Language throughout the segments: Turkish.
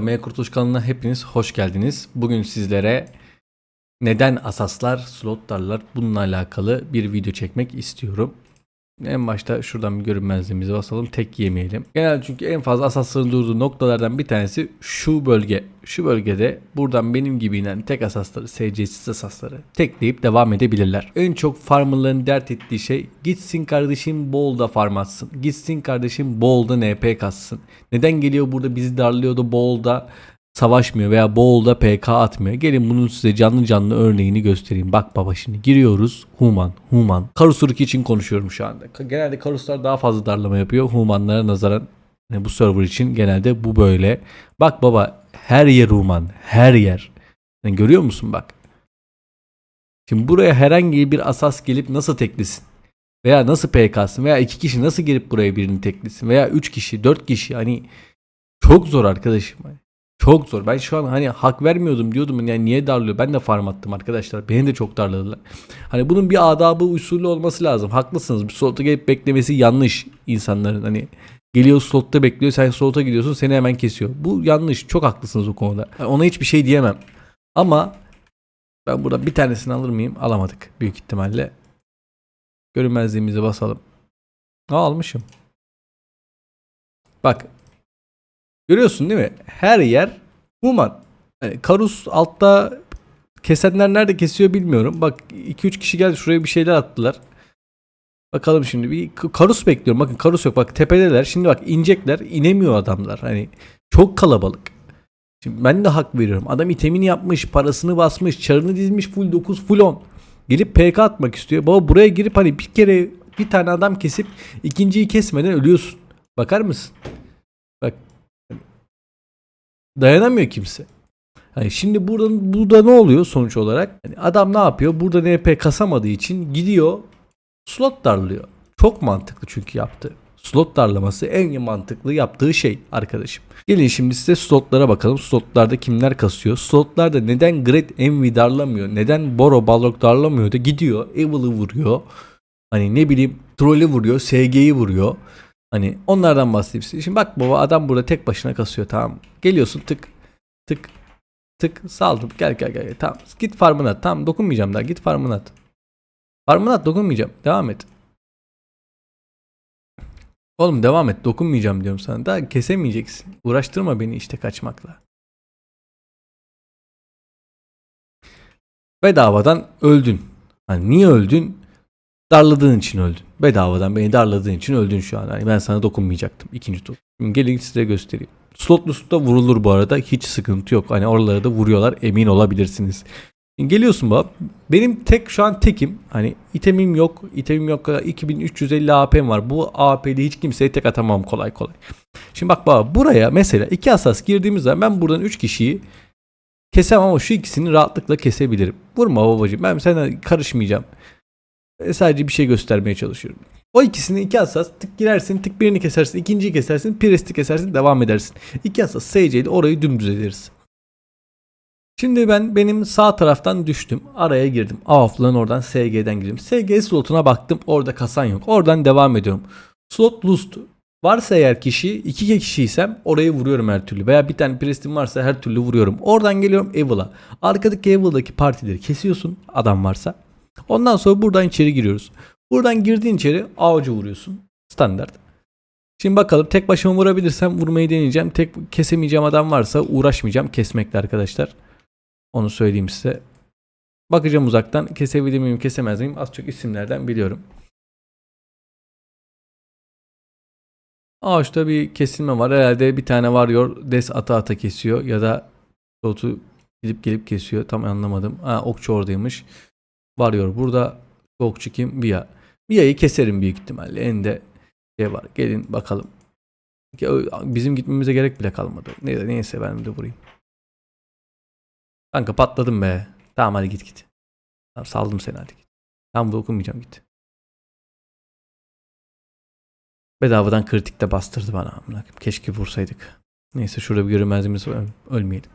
M Kurtuluş kanalına hepiniz hoş geldiniz. Bugün sizlere neden asaslar, slotlarlar bununla alakalı bir video çekmek istiyorum. En başta şuradan bir görünmezliğimizi basalım. Tek yemeyelim. Genel çünkü en fazla asasların durduğu noktalardan bir tanesi şu bölge. Şu bölgede buradan benim gibi inen tek asasları, SC'siz asasları tekleyip devam edebilirler. En çok farmerların dert ettiği şey gitsin kardeşim bolda farm atsın. Gitsin kardeşim bolda NP kassın. Neden geliyor burada bizi darlıyordu bolda savaşmıyor veya Boğul'da PK atmıyor. Gelin bunun size canlı canlı örneğini göstereyim. Bak baba şimdi giriyoruz. Human, Human. Karus Uruk için konuşuyorum şu anda. Genelde Karuslar daha fazla darlama yapıyor. Humanlara nazaran yani bu server için genelde bu böyle. Bak baba her yer Human. Her yer. Yani görüyor musun bak. Şimdi buraya herhangi bir asas gelip nasıl teklesin? Veya nasıl PK'sın? Veya iki kişi nasıl gelip buraya birini teklesin? Veya üç kişi, dört kişi hani çok zor arkadaşım. Çok zor. Ben şu an hani hak vermiyordum diyordum yani niye darlıyor? Ben de farm attım arkadaşlar. Beni de çok darladılar. Hani bunun bir adabı usulü olması lazım. Haklısınız. Bir slotta gelip beklemesi yanlış insanların. Hani geliyor slotta bekliyor. Sen slota gidiyorsun seni hemen kesiyor. Bu yanlış. Çok haklısınız o konuda. Yani ona hiçbir şey diyemem. Ama ben burada bir tanesini alır mıyım? Alamadık büyük ihtimalle. Görünmezliğimizi basalım. Aa, almışım. Bak Görüyorsun değil mi? Her yer human. Yani Karus altta kesenler nerede kesiyor bilmiyorum. Bak 2-3 kişi geldi şuraya bir şeyler attılar. Bakalım şimdi bir Karus bekliyorum. Bakın Karus yok. Bak tepedeler. Şimdi bak inecekler. inemiyor adamlar. Hani çok kalabalık. Şimdi ben de hak veriyorum. Adam itemini yapmış, parasını basmış, çarını dizmiş full 9, full 10. Gelip PK atmak istiyor. Baba buraya girip hani bir kere bir tane adam kesip ikinciyi kesmeden ölüyorsun. Bakar mısın? Bak dayanamıyor kimse. Yani şimdi buradan burada ne oluyor sonuç olarak? Yani adam ne yapıyor? Burada NP kasamadığı için gidiyor slot darlıyor. Çok mantıklı çünkü yaptı. Slot darlaması en mantıklı yaptığı şey arkadaşım. Gelin şimdi size slotlara bakalım. Slotlarda kimler kasıyor? Slotlarda neden Great Envy darlamıyor? Neden Boro Balrog darlamıyor da gidiyor Evil'ı vuruyor. Hani ne bileyim Troll'ü vuruyor, SG'yi vuruyor. Hani onlardan bahsedeyim size. Şimdi bak baba adam burada tek başına kasıyor tamam. Geliyorsun tık tık tık saldım. Gel gel gel. Tamam git farmına at. Tamam dokunmayacağım daha git farmına at. Farmına at dokunmayacağım. Devam et. Oğlum devam et dokunmayacağım diyorum sana. Daha kesemeyeceksin. Uğraştırma beni işte kaçmakla. Bedavadan öldün. Hani niye öldün? Darladığın için öldün. Bedavadan beni darladığın için öldün şu an. Yani ben sana dokunmayacaktım ikinci tur. Şimdi gelin size göstereyim. Slotlu da vurulur bu arada. Hiç sıkıntı yok. Hani oralara da vuruyorlar. Emin olabilirsiniz. Geliyorsun baba. Benim tek şu an tekim. Hani itemim yok. itemim yok. 2350 AP'm var. Bu AP'de hiç kimseye tek atamam kolay kolay. Şimdi bak baba buraya mesela iki asas girdiğimiz zaman ben buradan 3 kişiyi kesemem ama şu ikisini rahatlıkla kesebilirim. Vurma babacığım ben sana karışmayacağım. E, sadece bir şey göstermeye çalışıyorum. O ikisini iki asas tık girersin tık birini kesersin ikinciyi kesersin presti kesersin devam edersin. İki asas SC ile orayı dümdüz ederiz. Şimdi ben benim sağ taraftan düştüm. Araya girdim. Avaflığın oradan SG'den girdim. SG slotuna baktım. Orada kasan yok. Oradan devam ediyorum. Slot lust. Varsa eğer kişi iki kişiysem orayı vuruyorum her türlü. Veya bir tane prestim varsa her türlü vuruyorum. Oradan geliyorum Evil'a. Arkadaki Evil'daki partileri kesiyorsun. Adam varsa. Ondan sonra buradan içeri giriyoruz. Buradan girdiğin içeri avcı vuruyorsun. Standart. Şimdi bakalım tek başıma vurabilirsem vurmayı deneyeceğim. Tek kesemeyeceğim adam varsa uğraşmayacağım kesmekle arkadaşlar. Onu söyleyeyim size. Bakacağım uzaktan kesebilir miyim kesemez miyim az çok isimlerden biliyorum. Ağaçta bir kesilme var. Herhalde bir tane varıyor des ata ata kesiyor ya da sotu gidip gelip kesiyor. Tam anlamadım. Ha, okçu oradaymış. Varıyor. Burada okçu kim? Via. Via'yı keserim büyük ihtimalle. Ende şey var. Gelin bakalım. Bizim gitmemize gerek bile kalmadı. Neyse, neyse ben de vurayım. Kanka patladım be. Tamam hadi git git. Tamam saldım seni hadi git. Tamam dokunmayacağım git. Bedavadan kritik de bastırdı bana. Keşke vursaydık. Neyse şurada bir görünmezliğimiz var. Ölmeyelim.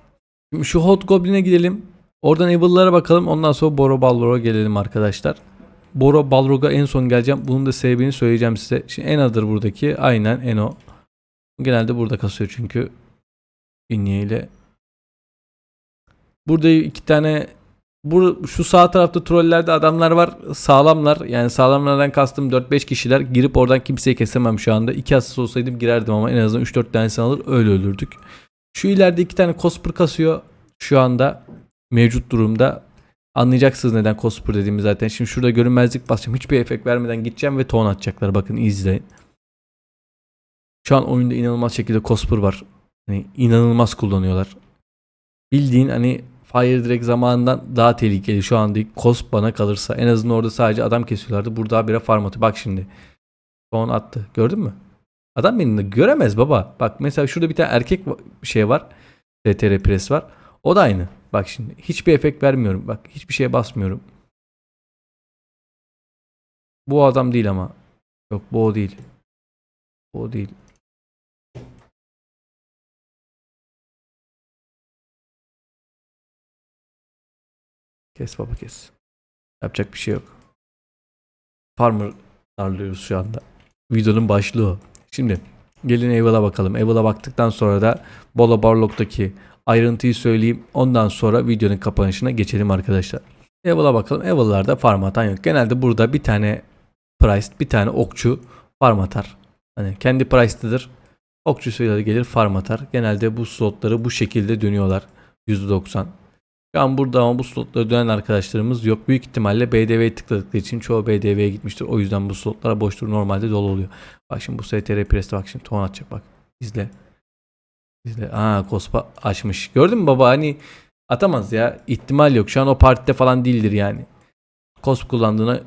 Şimdi şu Hot Goblin'e gidelim. Oradan Evil'lara bakalım. Ondan sonra Boro Balrog'a gelelim arkadaşlar. Boro Balrog'a en son geleceğim. Bunun da sebebini söyleyeceğim size. Şimdi Ena'dır buradaki. Aynen Eno. Genelde burada kasıyor çünkü. Ünye ile. Burada iki tane bu şu sağ tarafta trollerde adamlar var. Sağlamlar. Yani sağlamlardan kastım 4-5 kişiler. Girip oradan kimseyi kesemem şu anda. 2 asist olsaydım girerdim ama en azından 3-4 tanesini alır öyle öldürdük. Şu ileride iki tane Cosper kasıyor. Şu anda mevcut durumda. Anlayacaksınız neden Cosper dediğimi zaten. Şimdi şurada görünmezlik basacağım. Hiçbir efekt vermeden gideceğim ve ton atacaklar. Bakın izleyin. Şu an oyunda inanılmaz şekilde Cosper var. Hani inanılmaz kullanıyorlar. Bildiğin hani Fire direkt zamanından daha tehlikeli şu an değil. Cosp bana kalırsa. En azından orada sadece adam kesiyorlardı. Burada habire farm atıyor. Bak şimdi. Ton attı. Gördün mü? Adam beni göremez baba. Bak mesela şurada bir tane erkek şey var. TTR pres var. O da aynı. Bak şimdi. Hiçbir efekt vermiyorum. Bak hiçbir şeye basmıyorum. Bu adam değil ama. Yok bu o değil. Bu o değil. Kes baba kes. Yapacak bir şey yok. Farmer darlıyoruz şu anda. Videonun başlığı o. Şimdi gelin Evil'a bakalım. Evil'a baktıktan sonra da Bola Barlock'taki ayrıntıyı söyleyeyim. Ondan sonra videonun kapanışına geçelim arkadaşlar. Evil'a bakalım. Evil'larda farm atan yok. Genelde burada bir tane price, bir tane okçu farm atar. Hani kendi price'tıdır. Okçusuyla gelir farm atar. Genelde bu slotları bu şekilde dönüyorlar. %90. Şu an burada ama bu slotlara dönen arkadaşlarımız yok. Büyük ihtimalle BDV'ye tıkladıkları için çoğu BDV'ye gitmiştir. O yüzden bu slotlara boştur normalde dolu oluyor. Bak şimdi bu STR Press'te bak şimdi ton atacak bak. İzle. İzle. Aa Kospa açmış. Gördün mü baba hani atamaz ya. İhtimal yok. Şu an o partide falan değildir yani. Kosp kullandığına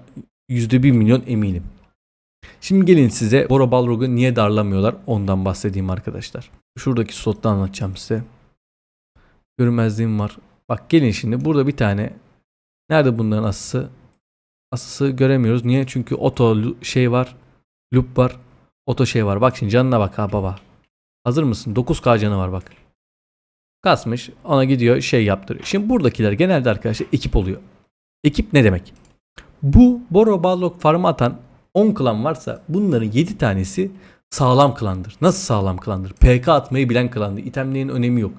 %1 milyon eminim. Şimdi gelin size Boro Balrog'u niye darlamıyorlar ondan bahsedeyim arkadaşlar. Şuradaki slotta anlatacağım size. Görünmezliğim var. Bak gelin şimdi burada bir tane nerede bunların asısı? Asısı göremiyoruz. Niye? Çünkü oto şey var. Loop var. Oto şey var. Bak şimdi canına bak ha baba. Hazır mısın? 9K canı var bak. Kasmış. Ona gidiyor şey yaptırıyor. Şimdi buradakiler genelde arkadaşlar ekip oluyor. Ekip ne demek? Bu Boro Balrog farmı atan 10 klan varsa bunların 7 tanesi sağlam klandır. Nasıl sağlam klandır? PK atmayı bilen klandır. İtemlerin önemi yok.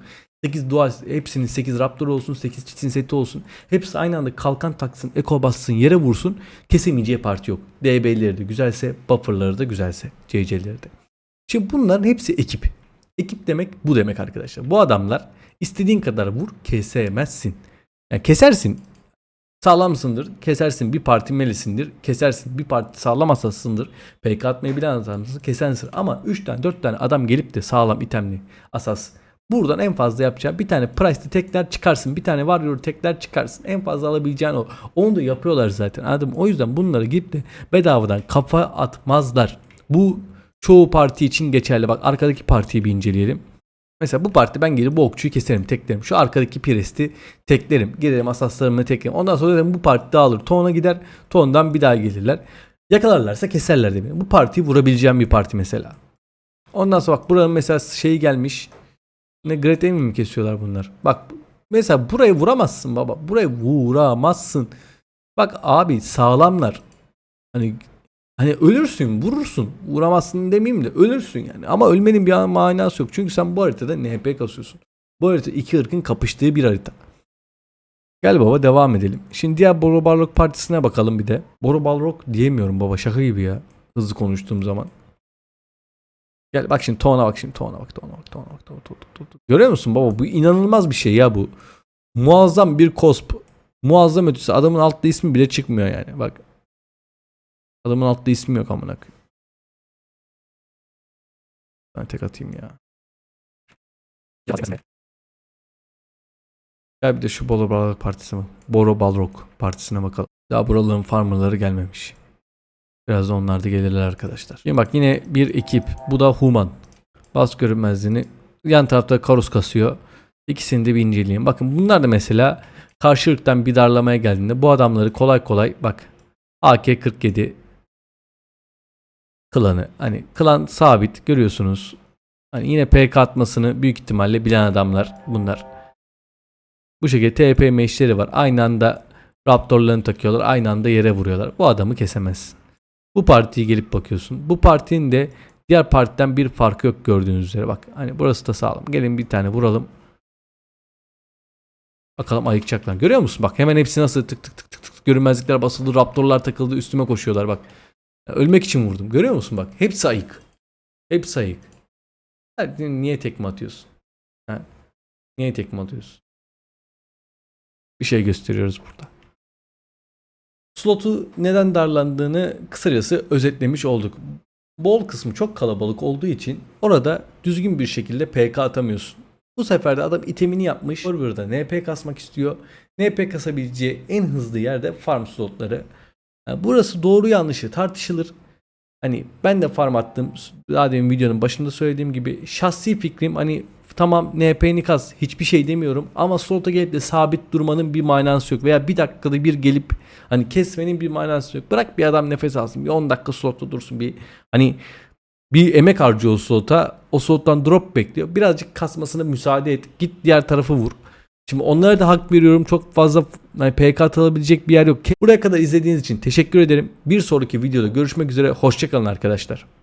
8 dua hepsinin 8 raptor olsun 8 çitin seti olsun. Hepsi aynı anda kalkan taksın, eko bassın, yere vursun. Kesemeyeceği parti yok. DB'leri de güzelse, buffer'ları da güzelse, CC'leri de. Şimdi bunların hepsi ekip. Ekip demek bu demek arkadaşlar. Bu adamlar istediğin kadar vur kesemezsin. Yani kesersin. Sağlamsındır. Kesersin. Bir parti melisindir. Kesersin. Bir parti sağlam asasındır. PK atmayı bilen adamsın. Kesensin. Ama 3 tane 4 tane adam gelip de sağlam itemli asas Buradan en fazla yapacağı bir tane price'li tekler çıkarsın. Bir tane warrior tekler çıkarsın. En fazla alabileceğin o. Onu da yapıyorlar zaten. Anladın mı? O yüzden bunları gidip de bedavadan kafa atmazlar. Bu çoğu parti için geçerli. Bak arkadaki partiyi bir inceleyelim. Mesela bu parti ben gelip bu okçuyu keserim teklerim. Şu arkadaki piresti teklerim. Girerim asaslarımı teklerim. Ondan sonra dedim bu parti dağılır. Tona gider. Tondan bir daha gelirler. Yakalarlarsa keserler de beni. Bu partiyi vurabileceğim bir parti mesela. Ondan sonra bak buranın mesela şeyi gelmiş. Ne Great Enemy mi kesiyorlar bunlar? Bak mesela burayı vuramazsın baba. Burayı vuramazsın. Bak abi sağlamlar. Hani hani ölürsün, vurursun. Vuramazsın demeyeyim de ölürsün yani. Ama ölmenin bir manası yok. Çünkü sen bu haritada NP kasıyorsun. Bu harita iki ırkın kapıştığı bir harita. Gel baba devam edelim. Şimdi diğer Boro Balrog partisine bakalım bir de. Boro Balrog diyemiyorum baba şaka gibi ya. Hızlı konuştuğum zaman. Gel bak şimdi tona bak şimdi tona bak tona bak tona bak tona, tona, tona, tona. Görüyor musun baba bu inanılmaz bir şey ya bu. Muazzam bir cosp. Muazzam ötesi adamın altta ismi bile çıkmıyor yani bak. Adamın altta ismi yok amına koyayım. Ben tek atayım ya. Gel bir de şu Boro Balrog partisine bak. Boro Balrog partisine bakalım. Daha buraların farmerları gelmemiş. Biraz da onlar da gelirler arkadaşlar. Şimdi bak yine bir ekip. Bu da Human. Bas görünmezliğini. Yan tarafta Karus kasıyor. İkisini de bir inceleyin. Bakın bunlar da mesela karşı ırktan bir darlamaya geldiğinde bu adamları kolay kolay bak AK-47 klanı. Hani klan sabit görüyorsunuz. Hani yine PK atmasını büyük ihtimalle bilen adamlar bunlar. Bu şekilde TP meşleri var. Aynı anda Raptorlarını takıyorlar. Aynı anda yere vuruyorlar. Bu adamı kesemezsin. Bu partiye gelip bakıyorsun. Bu partinin de Diğer partiden bir farkı yok gördüğünüz üzere. Bak hani burası da sağlam. Gelin bir tane vuralım. Bakalım ayıkacaklar. Görüyor musun? Bak hemen hepsi nasıl tık tık tık tık tık görünmezlikler basıldı. Raptorlar takıldı. Üstüme koşuyorlar bak. Ölmek için vurdum. Görüyor musun bak? Hepsi ayık. Hepsi ayık. Hadi niye tekme atıyorsun? Ha? Niye tekme atıyorsun? Bir şey gösteriyoruz burada. Slotu neden darlandığını kısacası özetlemiş olduk. Bol kısmı çok kalabalık olduğu için orada düzgün bir şekilde PK atamıyorsun. Bu sefer de adam itemini yapmış. Server'da NP kasmak istiyor. NP kasabileceği en hızlı yerde farm slotları. Yani burası doğru yanlışı tartışılır. Hani ben de farm attım. Daha demin videonun başında söylediğim gibi şahsi fikrim hani tamam NP'ni kas hiçbir şey demiyorum ama slota gelip de sabit durmanın bir manası yok veya bir dakikada bir gelip hani kesmenin bir manası yok. Bırak bir adam nefes alsın bir 10 dakika slotta dursun bir hani bir emek harcıyor o slota o slottan drop bekliyor birazcık kasmasına müsaade et git diğer tarafı vur. Şimdi onlara da hak veriyorum. Çok fazla yani PK atılabilecek bir yer yok. Buraya kadar izlediğiniz için teşekkür ederim. Bir sonraki videoda görüşmek üzere. Hoşçakalın arkadaşlar.